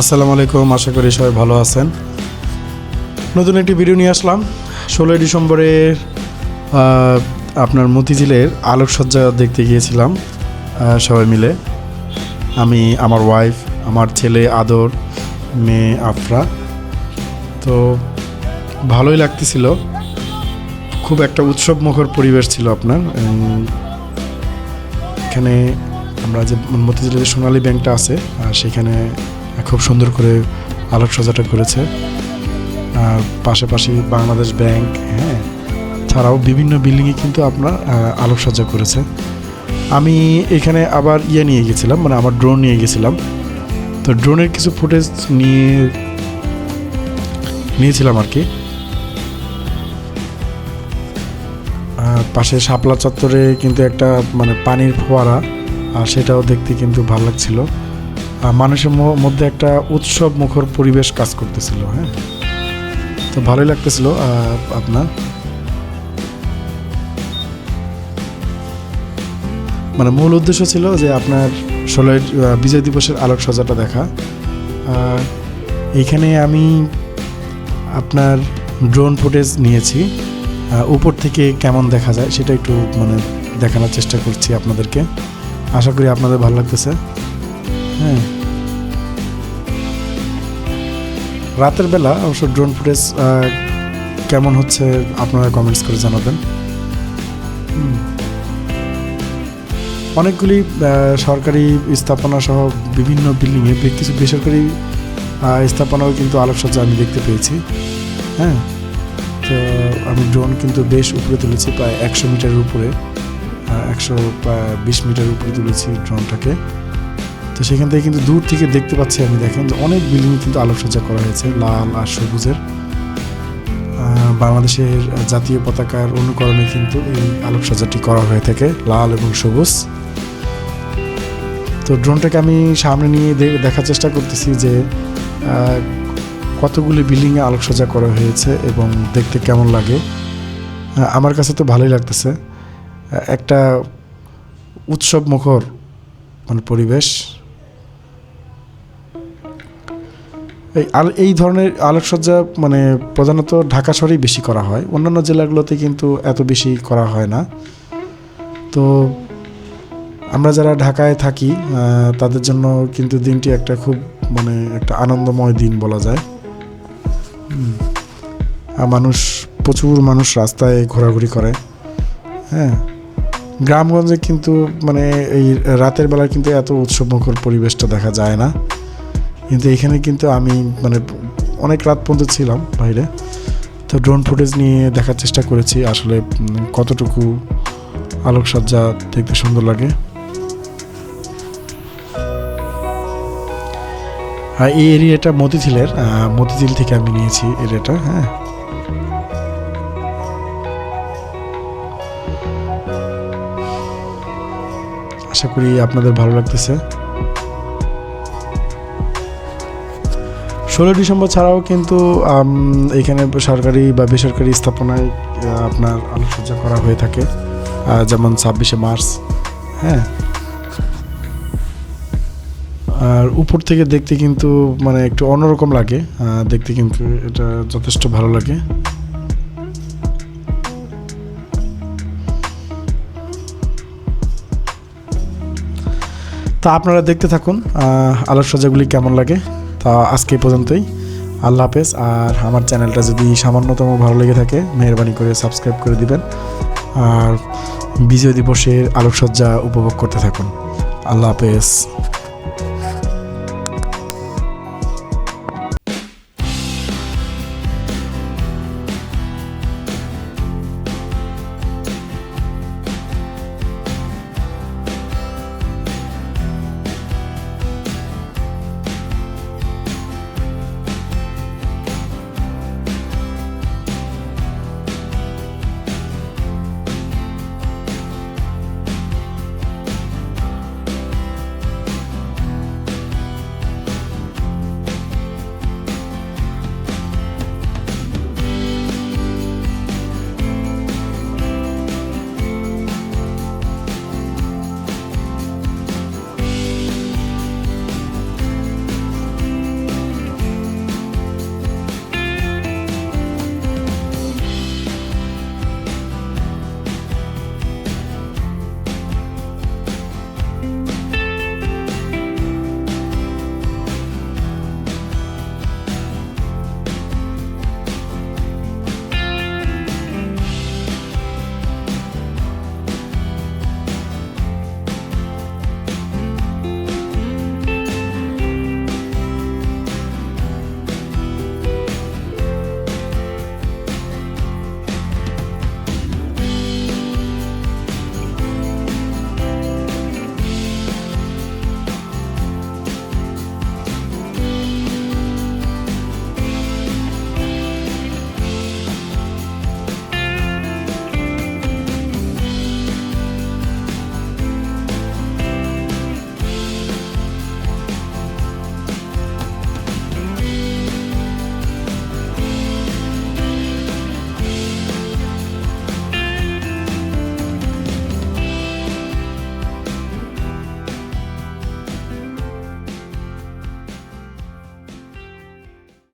আসসালামু আলাইকুম, আশা করি সবাই ভালো আছেন। নতুন একটি ভিডিও নিয়ে আসলাম। ষোলোই ডিসেম্বরে আপনার মতিঝিলের আলোকসজ্জা দেখতে গিয়েছিলাম সবাই মিলে। আমি, আমার ওয়াইফ আমার ছেলে আদর, মেয়ে আফরা। তো ভালোই লাগতেছিল। খুব একটা উৎসব মুখর পরিবেশ ছিল আপনার। এখানে আমরা যে মতিঝিলের সোনালী ব্যাংকটা আছে সেখানে খুব সুন্দর করে আলোকসজ্জাটা করেছে। আর পাশাপাশি বাংলাদেশ ব্যাংক হ্যাঁ ছাড়াও বিভিন্ন বিল্ডিংয়ে কিন্তু আপনার আলোকসজ্জা করেছে। আমি এখানে আবার ইয়ে নিয়ে গেছিলাম মানে আমার ড্রোন নিয়ে গেছিলাম। তো ড্রোনের কিছু ফুটেজ নিয়ে, নিয়েছিলাম আর কি। পাশে শাপলা চত্বরে কিন্তু একটা মানে পানির ফোয়ারা, আর সেটাও দেখতে কিন্তু ভালো লাগছিল। মানুষের মধ্যে একটা উৎসব মুখর পরিবেশ কাজ করতেছিল হ্যাঁ? তো ভালোই লাগতেছিল আপনার। মানে মূল উদ্দেশ্য ছিল যে আপনার ষোলোই বিজয় দিবসের আলোকসজ্জাটা দেখা। এইখানে আমি আপনার ড্রোন ফুটেজ নিয়েছি। উপর থেকে কেমন দেখা যায় সেটা একটু মানে দেখানোর চেষ্টা করছি আপনাদেরকে। আশা করি আপনাদের ভালো লাগতেছে। হ্যাঁ। রাতের বেলা অবশ্য ড্রোন ফুটেজ কেমন হচ্ছে আপনারা কমেন্টস করে জানাবেন। অনেকগুলি সরকারি স্থাপনা সহ বিভিন্ন বিল্ডিংয়ে কিছু বেসরকারি স্থাপনাও কিন্তু আলোকসজ্জা আমি দেখতে পেয়েছি। হ্যাঁ। তো আমি ড্রোন কিন্তু বেশ উপরে তুলেছি, প্রায় একশো মিটারের উপরে একশো বিশ মিটার উপরে তুলেছি ড্রোনটাকে। তো সেখান থেকে কিন্তু দূর থেকে দেখতে পাচ্ছি আমি, দেখেন, যে অনেক বিল্ডিং কিন্তু আলোকসজ্জা করা হয়েছে, লাল আর সবুজের। বাংলাদেশের জাতীয় পতাকার অনুকরণে কিন্তু এই আলোকসজ্জাটি করা হয়ে থাকে, লাল এবং সবুজ। তো ড্রোনটাকে আমি সামনে নিয়ে দেখার চেষ্টা করতেছি যে কতগুলি বিল্ডিংয়ে আলোকসজ্জা করা হয়েছে এবং দেখতে কেমন লাগে। আমার কাছে তো ভালোই লাগতেছে। একটা উৎসব মুখর মানে পরিবেশ। এই এই ধরনের আলোকসজ্জা মানে প্রধানত ঢাকা শহরেই বেশি করা হয়। অন্যান্য জেলাগুলোতে কিন্তু এত বেশি করা হয় না। তো আমরা যারা ঢাকায় থাকি তাদের জন্য কিন্তু দিনটি একটা খুব মানে একটা আনন্দময় দিন বলা যায়। মানুষ, প্রচুর মানুষ রাস্তায় ঘোরাঘুরি করে। হ্যাঁ। গ্রামগঞ্জে কিন্তু মানে এই রাতের বেলা কিন্তু এত উৎসবমুখর পরিবেশটা দেখা যায় না। কিন্তু এখানে কিন্তু আমি মানে অনেক রাত পর্যন্ত ছিলাম বাইরে। তো ড্রোন ফুটেজ নিয়ে দেখার চেষ্টা করেছি, আসলে কতটুকু আলোকসজ্জা দেখতে সুন্দর লাগে। আর এই এরিয়াটা মতিঝিলের মতিঝিল থেকে আমি নিয়েছি এরিয়াটা হ্যাঁ। আশা করি আপনাদের ভালো লাগতেছে। ষোলো ডিসেম্বর ছাড়াও কিন্তু এখানে সরকারি বা বেসরকারি স্থাপনায় আপনার আলোকসজ্জা করা হয়ে থাকে। যেমন ছাব্বিশে মার্চ হ্যাঁ। আর উপর থেকে দেখতে কিন্তু মানে একটু অন্যরকম লাগে। দেখতে কিন্তু এটা যথেষ্ট ভালো লাগে। তা আপনারা দেখতে থাকুন আলোকসজ্জাগুলি কেমন লাগে। তা আজকে পর্যন্তই। আল্লাহ হাফেজ, আর আমার চ্যানেলটা যদি সামান্যতম ভালো লেগে থাকে, মেহরবানি করে সাবস্ক্রাইব করে দিবেন। আর বিজয় দিবসের আলোকসজ্জা উপভোগ করতে থাকুন। আল্লাহ হাফেজ।